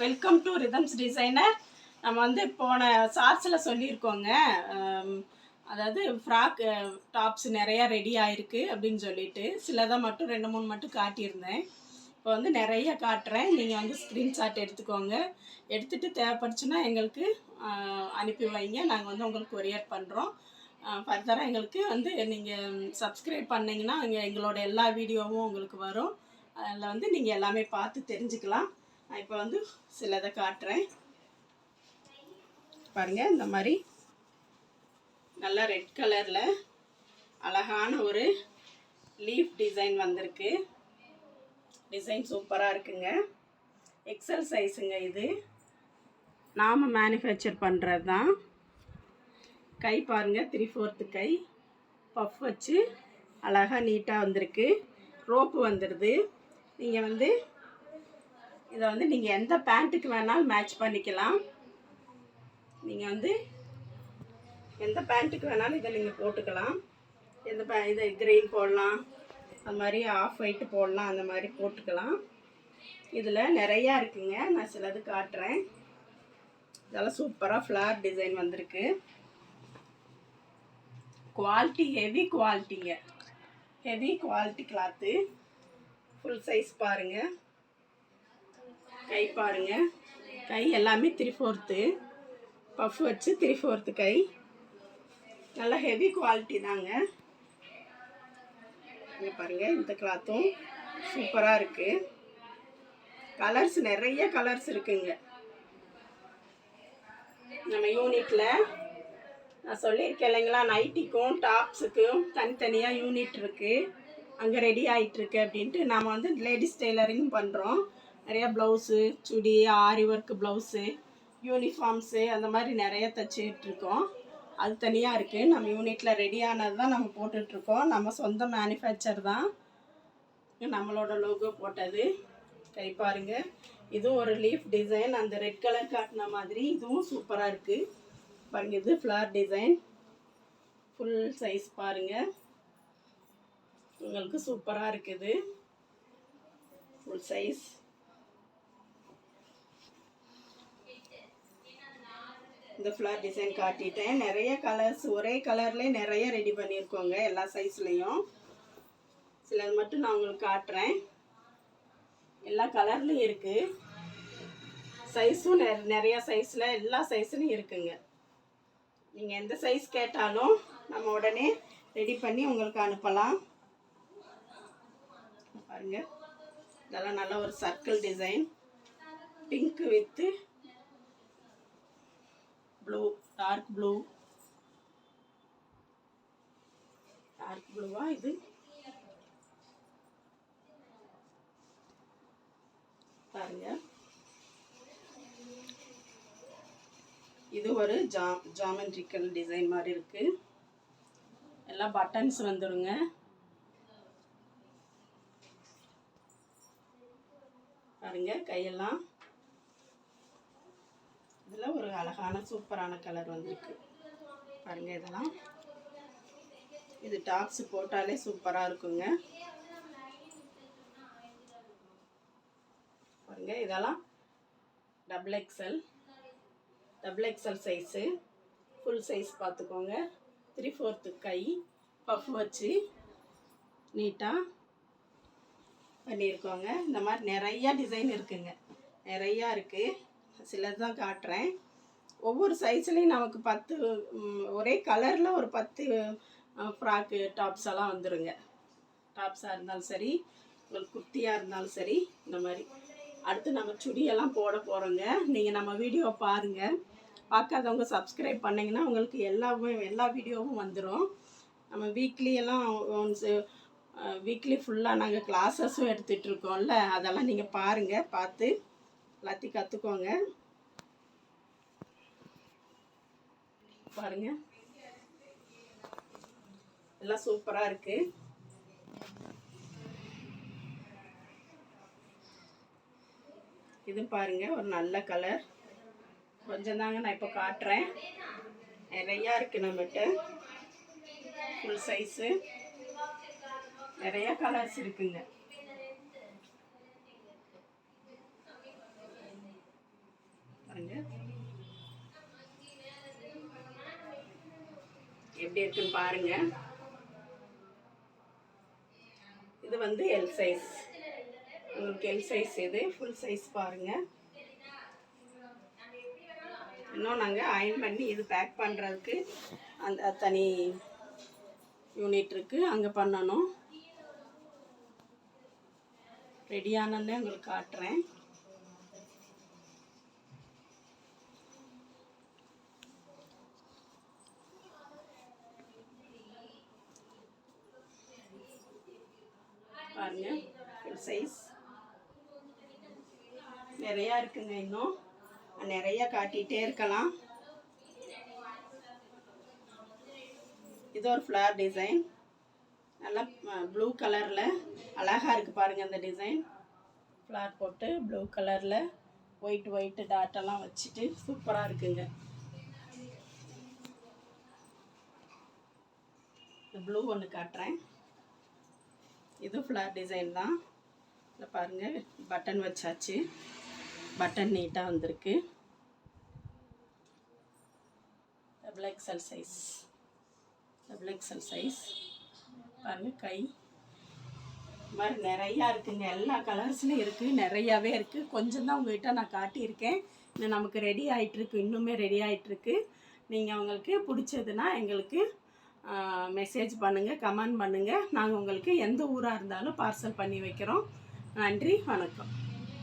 Welcome to rhythms designer நம்ம வந்து போன சார்ஸில் சொல்லியிருக்கோங்க. அதாவது ஃப்ராக் டாப்ஸ் நிறையா ரெடி ஆயிருக்கு அப்படின்னு சொல்லிட்டு. சிலதை மட்டும் ரெண்டு மூணு மட்டும் காட்டியிருந்தேன். இப்போ வந்து நிறைய காட்டுறேன். நீங்கள் வந்து ஸ்க்ரீன்ஷாட் எடுத்துக்கோங்க. எடுத்துகிட்டு தேவைப்படுச்சுன்னா எங்களுக்கு அனுப்பி வைங்க. நாங்கள் வந்து உங்களுக்கு கொரியர் பண்ணுறோம் ஃபர்தராக எங்களுக்கு வந்து நீங்கள் சப்ஸ்கிரைப் பண்ணிங்கன்னா அங்கே எங்களோட எல்லா வீடியோவும் உங்களுக்கு வரும். அதில் வந்து நீங்கள் எல்லாமே பார்த்து தெரிஞ்சுக்கலாம். நான் இப்போ வந்து சிலதை காட்டுறேன். பாருங்கள் இந்த மாதிரி நல்லா ரெட் கலரில் அழகான ஒரு லீஃப் டிசைன் வந்திருக்கு. டிசைன் சூப்பராக இருக்குங்க. எக்ஸல் சைஸுங்க இது. நாம் மேனுஃபேக்சர் பண்ணுறது தான் கை பாருங்கள் த்ரீ ஃபோர்த்து கை. பஃப் வச்சு அழகாக நீட்டாக வந்திருக்கு. ரோப்பு வந்துடுது நீங்கள் வந்து இதை வந்து நீங்கள் எந்த பேண்ட்டுக்கு வேணாலும் மேட்ச் பண்ணிக்கலாம். நீங்கள் வந்து எந்த பேண்ட்டுக்கு வேணாலும் இதை நீங்கள் போட்டுக்கலாம். எந்த பே இதை கிரீன் போடலாம். அந்த மாதிரி ஆஃப் ஒயிட்டு போடலாம். அந்த மாதிரி போட்டுக்கலாம். இதில் நிறையா இருக்குங்க. நான் சிலது காட்டுறேன். இதெல்லாம் சூப்பராக ஃப்ளார் டிசைன் வந்திருக்கு. Quality heavy குவாலிட்டிங்க heavy quality cloth full size பாருங்கள் கை பாருங்க. கை எல்லாமே த்ரீ ஃபோர்த்து பஃப் வச்சு த்ரீ ஃபோர்த்து கை. நல்ல ஹெவி குவாலிட்டி தாங்க. இங்க பாருங்க இந்த கிளாத்தும் சூப்பராக இருக்கு. கலர்ஸ் நிறைய கலர்ஸ் இருக்குங்க. நம்ம யூனிட்டில் நான் சொல்லியிருக்கேன் இல்லைங்களா நைட்டிக்கும் டாப்ஸுக்கும் தனித்தனியாக யூனிட் இருக்குது அங்கே ரெடி ஆகிட்டுருக்கு அப்படின்ட்டு நாம் வந்து லேடிஸ் டெய்லரிங்கும் பண்ணுறோம் நிறைய blouse chudi aari work blouse uniforms அந்த மாதிரி நிறைய தைச்சிட்ருக்கோம் இருக்கோம். அது தனியாக இருக்குது நம்ம யூனிட்டில் ரெடி ஆனது தான் நம்ம போட்டுட்ருக்கோம் நம்ம சொந்த மேனுஃபேக்சர் தான். நம்மளோட லோகோ போட்டது. கை பாருங்க. இதுவும் ஒரு லீஃப் டிசைன் அந்த ரெட் கலர் காட்டின மாதிரி. இதுவும் சூப்பராக இருக்குது பாருங்க இது ஃப்ளார் டிசைன் ஃபுல் சைஸ் பாருங்கள் உங்களுக்கு சூப்பராக இருக்குது. ஃபுல் சைஸ் இந்த ஃப்ளார் டிசைன் காட்டிட்டேன். நிறைய கலர்ஸ் ஒரே கலர்லேயே நிறைய ரெடி பண்ணியிருக்கோங்க எல்லா சைஸ்லேயும் சிலது மட்டும் நான் உங்களுக்கு காட்டுறேன். எல்லா கலர்லேயும் இருக்குது சைஸும் நெ நிறைய சைஸில் எல்லா சைஸ்லையும் இருக்குங்க. நீங்கள் எந்த சைஸ் கேட்டாலும் நம்ம உடனே ரெடி பண்ணி உங்களுக்கு அனுப்பலாம். பாருங்கள் இதெல்லாம் நல்ல ஒரு circle design pink with blue dark blue dark ப்ளூவா இது? பாருங்க. இது ஒரு ஜா ஜாமெட்ரிக்கல் டிசைன் மாதிரி இருக்கு. எல்லாம் பட்டன்ஸ் வந்துடுங்க. பாருங்க கையெல்லாம். இதில் ஒரு அழகான சூப்பரான கலர் வந்திருக்கு. பாருங்க இதெல்லாம். இது டாப்ஸ் போட்டாலே சூப்பராக இருக்குங்க. பாருங்க இதெல்லாம். Double XL double XL size full size பார்த்துக்கோங்க த்ரீ ஃபோர்த்து கை. பஃப் வச்சு நீட்டாக பண்ணியிருக்கோங்க இந்த மாதிரி நிறையா டிசைன் இருக்குங்க. நிறையா இருக்குது சிலது தான் காட்டுறேன். ஒவ்வொரு சைஸ்லேயும் நமக்கு பத்து ஒரே கலரில் ஒரு பத்து ஃப்ராக்கு டாப்ஸ் எல்லாம் வந்துருங்க. டாப்ஸாக இருந்தாலும் சரி உங்களுக்கு குர்த்தியாக இருந்தாலும் சரி இந்த மாதிரி. அடுத்து நம்ம சுடியெல்லாம் போட போகிறோங்க நீங்கள் நம்ம வீடியோ பாருங்கள் பார்க்காதவங்க சப்ஸ்கிரைப் பண்ணிங்கன்னா உங்களுக்கு எல்லாமே எல்லா வீடியோவும் வந்துடும் நம்ம வீக்லி எல்லாம் ஒன்ஸ் வீக்லி ஃபுல்லாக நாங்கள் கிளாஸஸும் எடுத்துகிட்டு இருக்கோம்ல அதெல்லாம் நீங்கள் பாருங்கள் பார்த்து. எல்லாத்தையும் கற்றுக்கோங்க பாருங்க. எல்லாம் சூப்பராக இருக்குது இது பாருங்க ஒரு நல்ல கலர். கொஞ்சம் தாங்க நான் இப்போ காட்டுறேன். நிறையா இருக்குது நம்மகிட்ட. ஃபுல் சைஸு நிறையா கலர்ஸ் இருக்குங்க. பாருங்க எப்படி இருக்குன்னு பாருங்க. இது வந்து எல் சைஸ் உங்களுக்கு எல் சைஸ் இது ஃபுல் சைஸ் பாருங்க. இன்னும் நாங்கள் அயன் பண்ணி இது பேக் பண்ணுறதுக்கு அந்த தனி யூனிட் இருக்குது அங்கே பண்ணணும். ரெடியானே உங்களுக்கு காட்டுறேன். பாருங்க. ஃபுல் சைஸ் நிறையா இருக்குங்க இன்னும். நிறைய காட்டிகிட்டே இருக்கலாம். இது ஒரு ஃப்ளவர் டிசைன் நல்லா ப்ளூ கலரில் அழகாக இருக்குது பாருங்கள் அந்த டிசைன் ஃப்ளார் போட்டு ப்ளூ கலரில் ஒயிட் ஒயிட்டு டாட்டெல்லாம் வச்சுட்டு சூப்பராக இருக்குங்க. ப்ளூ ஒன்று காட்டுறேன். இது ஃப்ளார் டிசைன் தான். இதில் பாருங்கள் பட்டன் வச்சாச்சு. பட்டன் நீட்டாக வந்திருக்கு. Double XL size double XL size பாருங்கள் கை. இது மாதிரி நிறையா இருக்குங்க. எல்லா கலர்ஸ்லையும் இருக்குது நிறையாவே இருக்குது கொஞ்சம் தான் உங்கள்கிட்ட நான் காட்டியிருக்கேன். இன்னும் நமக்கு ரெடி ஆகிட்டுருக்கு இன்னுமே ரெடி ஆகிட்டுருக்கு நீங்கள் அவங்களுக்கு பிடிச்சதுன்னா எங்களுக்கு மெசேஜ் பண்ணுங்கள் கமெண்ட் பண்ணுங்கள் நாங்கள் உங்களுக்கு எந்த ஊராக இருந்தாலும் பார்சல் பண்ணி வைக்கிறோம். நன்றி வணக்கம்.